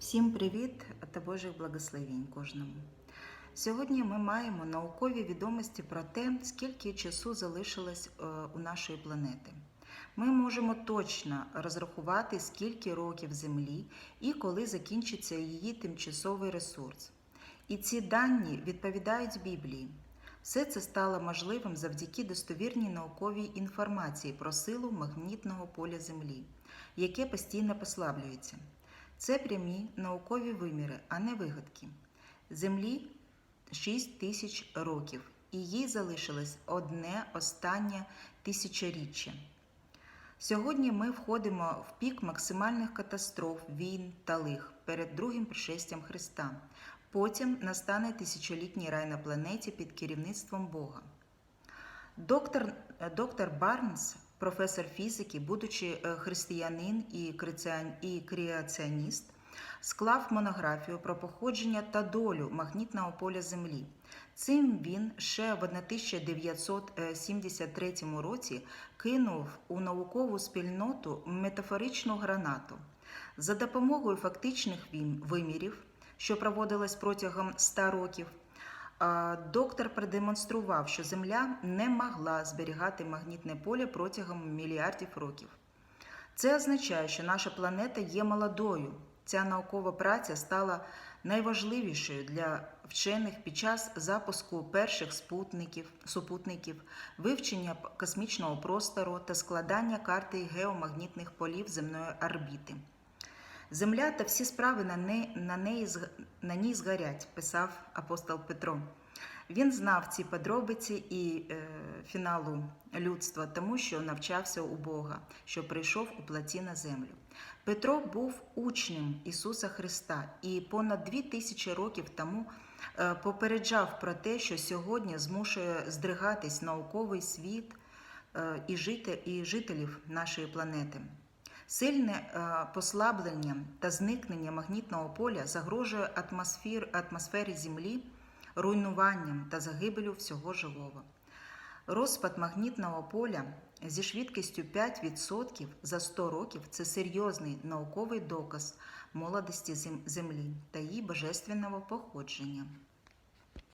Всім привіт та Божих благословень кожному. Сьогодні ми маємо наукові відомості про те, скільки часу залишилось е, у нашої планети. Ми можемо точно розрахувати, скільки років Землі і коли закінчиться її тимчасовий ресурс. І ці дані відповідають Біблії. Все це стало можливим завдяки достовірній науковій інформації про силу магнітного поля Землі, яке постійно послаблюється. Це прямі наукові виміри, а не вигадки. Землі 6 тисяч років, і їй залишилось одне останнє тисячоріччя. Сьогодні ми входимо в пік максимальних катастроф, війн та лих перед другим пришестям Христа. Потім настане тисячолітній рай на планеті під керівництвом Бога. Доктор, доктор Барнс, професор фізики, будучи е, християнин і креаціоніст, склав монографію про походження та долю магнітного поля Землі. Цим він ще в 1973 році кинув у наукову спільноту метафоричну гранату. За допомогою фактичних вимірів, що проводилось протягом 100 років, Доктор продемонстрував, що Земля не могла зберігати магнітне поле протягом мільярдів років. Це означає, що наша планета є молодою. Ця наукова праця стала найважливішою для вчених під час запуску перших спутників, супутників, вивчення космічного простору та складання карти геомагнітних полів земної орбіти. Земля та всі справи на неї, на неї на ній згорять, писав апостол Петро. Він знав ці подробиці і е, фіналу людства, тому що навчався у Бога, що прийшов у плоті на землю. Петро був учнем Ісуса Христа і понад дві тисячі років тому е, попереджав про те, що сьогодні змушує здригатись науковий світ е, і, жити, і жителів нашої планети. Сильне е, послаблення та зникнення магнітного поля загрожує атмосфер, атмосфері Землі руйнуванням та загибелю всього живого. Розпад магнітного поля зі швидкістю 5% за 100 років це серйозний науковий доказ молодості Землі та її божественного походження.